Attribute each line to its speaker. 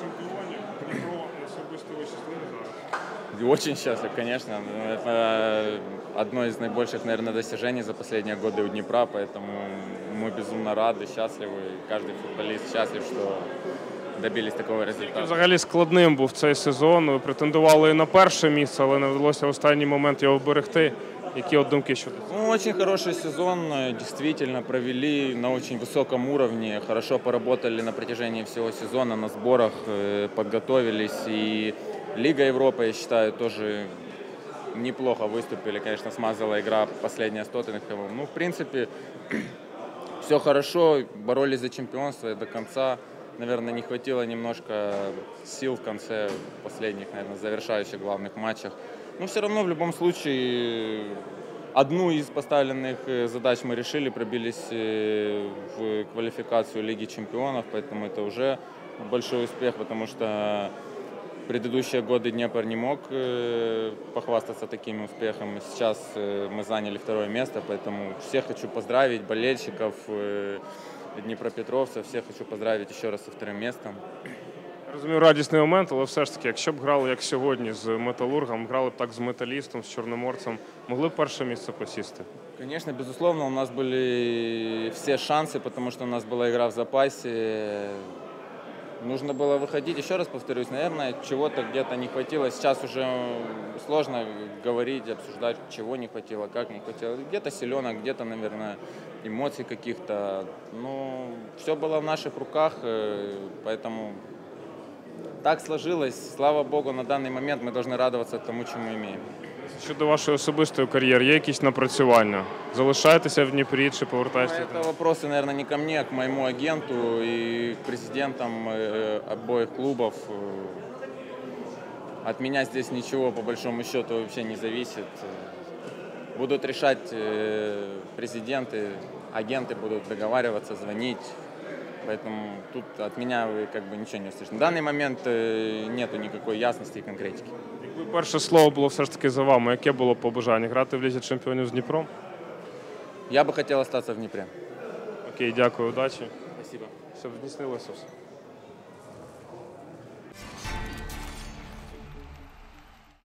Speaker 1: чемпіонів. Дніпро особисто ви щасливі зараз.
Speaker 2: Очень счастлив, конечно. Ну, Это одно из наибольших, наверное, достижений за последние годы у Днепра, поэтому мы безумно рады, счастливы. И Каждый футболист счастлив, что добились такого результата.
Speaker 1: Взагалі складним був цей сезон. Ви претендували і на перше місце, але не вдалося в останній момент його вберегти. Які от думки цього?
Speaker 2: Ну, очень хороший сезон, э, действительно провели на очень высоком уровне, хорошо поработали на протяжении всего сезона, на сборах э, подготовились. И Лига Европы, я считаю, тоже неплохо выступили. Конечно, смазала игра последняя с Тоттенхэмом. Ну, в принципе, все хорошо, боролись за чемпионство до конца. Наверное, не хватило немножко сил в конце последних, наверное, завершающих главных матчах. Но все равно в любом случае одну из поставленных э, задач мы решили, пробились э, в квалификацию Лиги Чемпионов, поэтому это уже большой успех, потому что предыдущие годы Днепр не мог э, похвастаться такими успехами. Сейчас мы заняли второе место, поэтому всех хочу поздравить, болельщиков, днепропетровцев, всех хочу поздравить еще раз со вторым местом.
Speaker 1: Розумію, радісний момент, але все ж таки, якщо б грали як сьогодні з металургом, грали б так з металістом, з чорноморцем, могли б перше місце посісти.
Speaker 2: Конечно, безусловно, у нас были все шансы, потому что у нас была игра в запасе. Нужно было выходить. Еще раз повторюсь, наверное, чего-то где-то не хватило. Сейчас уже сложно говорить, обсуждать, чего не хватило, как не хватило. Где-то селенок, где-то, наверное, эмоций каких-то. Ну, все было в наших руках, э, поэтому так сложилось. Слава Богу, на данный момент мы должны радоваться тому, чему имеем.
Speaker 1: Щодо вашої особистої кар'єри, є якісь напрацювання? Залишаєтеся в Дніпрі чи
Speaker 2: Ну,
Speaker 1: повертаєтеся?
Speaker 2: Это вопросы, наверное, не ко мне, а к моему агенту и к президентам э, обоих клубов. Э, От меня здесь ничего, по большому счету, вообще не зависит. Э, Будут решать э, президенты, агенты будут договариваться, звонить. Поэтому тут от меня вы как бы ничего не услышите. На данный момент э, нету никакой ясности и конкретики.
Speaker 1: Якби перше слово було все ж таки за вами, яке було побажання? Грати в Лізі чемпіонів з Дніпром?
Speaker 2: Я бы хотел остаться в Днепре.
Speaker 1: Окей, дякую, удачі.
Speaker 2: Спасибо.
Speaker 1: Щоб здійснилося все.